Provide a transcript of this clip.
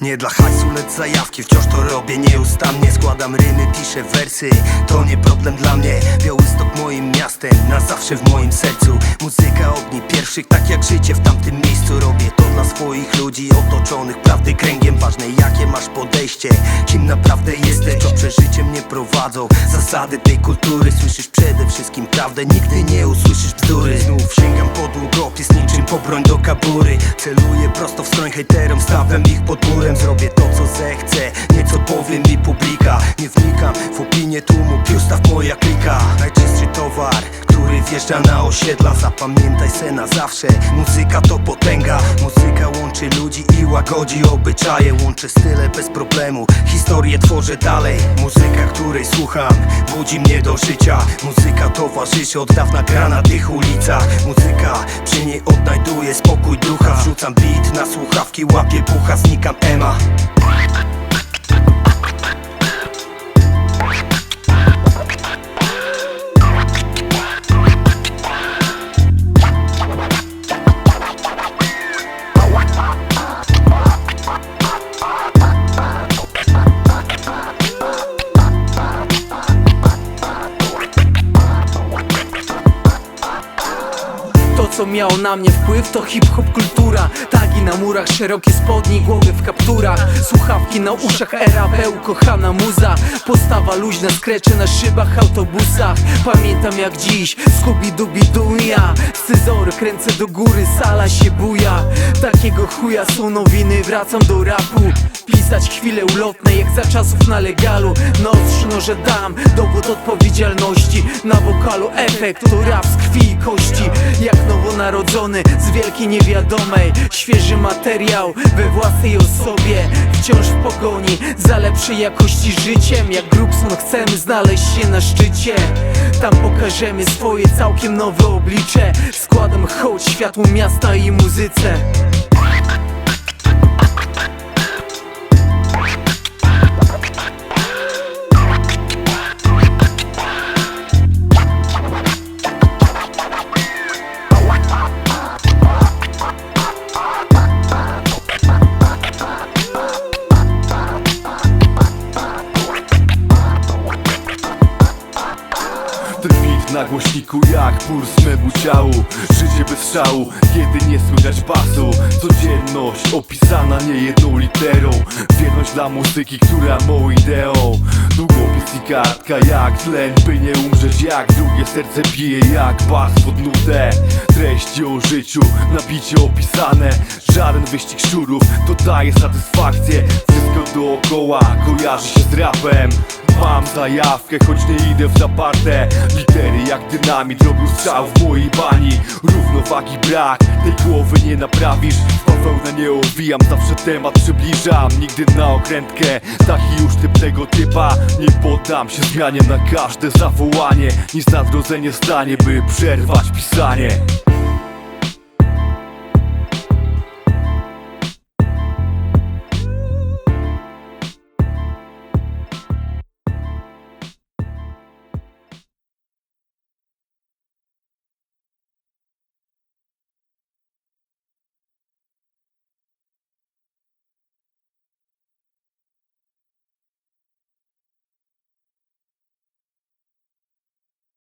Nie dla hajsu, lecz zajawki. Wciąż to robię nieustannie. Składam rymy, piszę wersy. To nie problem dla mnie. Białystok moim miastem Na zawsze w moim sercu. Muzyka ogni pierwszych Tak jak życie w tamtym miejscu. Robię to dla swoich ludzi Otoczonych. Prawdy kręgiem Ważne jakie masz podejście. Kim naprawdę jesteś? To przeżycie mnie prowadzą. Zasady tej kultury Słyszysz przede wszystkim prawdę. Nigdy nie usłyszysz bzdury broń do kabury. Celuję prosto w stroń hejterom Stawiam ich pod murem. Zrobię to co zechcę Nie co powie mi publika. Nie wnikam w opinię tłumu Piustaw moja klika. Najczystszy towar który wjeżdża na osiedla Zapamiętaj se na zawsze. Muzyka to potęga Muzyka łączy ludzi i łagodzi obyczaje. Łączy style bez problemu Historię tworzę dalej. Muzyka, której słucham Budzi mnie do życia. Muzyka towarzyszy od dawna gra na tych ulicach Muzyka, przy niej odnajduję spokój ducha. Wrzucam beat na słuchawki, łapię pucha, znikam ema co miało na mnie wpływ to hip-hop kultura. Tagi na murach, szerokie spodnie, głowy w kapturach. Słuchawki na uszach, RAP, ukochana muza. Postawa luźna, skrecze na szybach, autobusach. Pamiętam jak dziś, dunia Scyzory kręcę do góry, sala się buja. Takiego chuja są nowiny, wracam do rapu. Pisać chwile ulotne jak za czasów na legalu. Ostrzu noże dam dowód odpowiedzialności. Na wokalu efekt to rap z krwi i kości. Jak z wielkiej niewiadomej Świeży materiał we własnej osobie Wciąż w pogoni za lepszej jakości życiem Jak Grubson chcemy znaleźć się na szczycie. Tam pokażemy swoje całkiem nowe oblicze Składam hołd światłu miasta i muzyce głośniku jak puls memu ciału. Życie bez szału, kiedy nie słychać basu. Codzienność opisana niejedną literą. Wierność dla muzyki, która mą ideą kartka jak tlen, by nie umrzeć Jak drugie serce bije jak bas pod nutę. Treści o życiu, nabicie opisane. Żaden wyścig szczurów, to daje satysfakcję. Wszystko dookoła kojarzy się z rapem. Mam zajawkę, choć nie idę w zaparte. Litery jak dynamit robią strzał w mojej bani. Równowagi brak, tej głowy nie naprawisz. W bawełnę nie owijam, zawsze temat przybliżam. Nigdy na okrętkę, taki już typ tego typa Nie poddam się zmianie na każde zawołanie. Nic na drodze nie stanie, by przerwać pisanie